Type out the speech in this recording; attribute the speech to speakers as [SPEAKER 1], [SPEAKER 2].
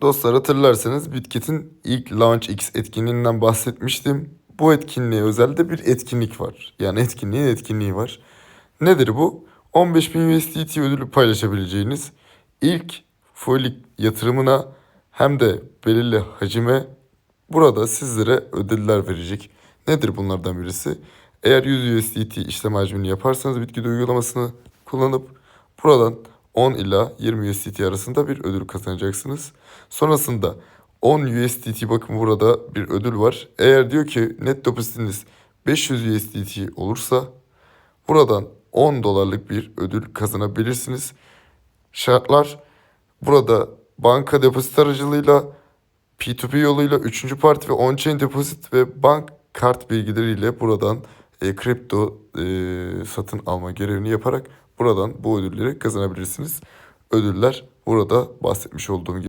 [SPEAKER 1] Dostlar hatırlarsanız Bitkit'in ilk Launch X etkinliğinden bahsetmiştim. Bu etkinliğe özel de bir etkinlik var. Yani etkinliğin etkinliği var. Nedir bu? 15.000 USDT ödülü paylaşabileceğiniz ilk foilik yatırımına hem de belirli hacime burada sizlere ödüller verecek. Nedir bunlardan birisi? Eğer 100 USDT işlem hacmini yaparsanız Bitkit uygulamasını kullanıp buradan 10 ila 20 USDT arasında bir ödül kazanacaksınız. Sonrasında 10 USDT bakın burada bir ödül var. Eğer diyor ki net depositiniz 500 USDT olursa buradan 10 dolarlık bir ödül kazanabilirsiniz. Şartlar burada banka depozit aracılığıyla P2P yoluyla 3. parti ve on-chain depozit ve bank kart bilgileriyle buradan e, kripto e, satın alma görevini yaparak buradan bu ödülleri kazanabilirsiniz. Ödüller burada bahsetmiş olduğum gibi.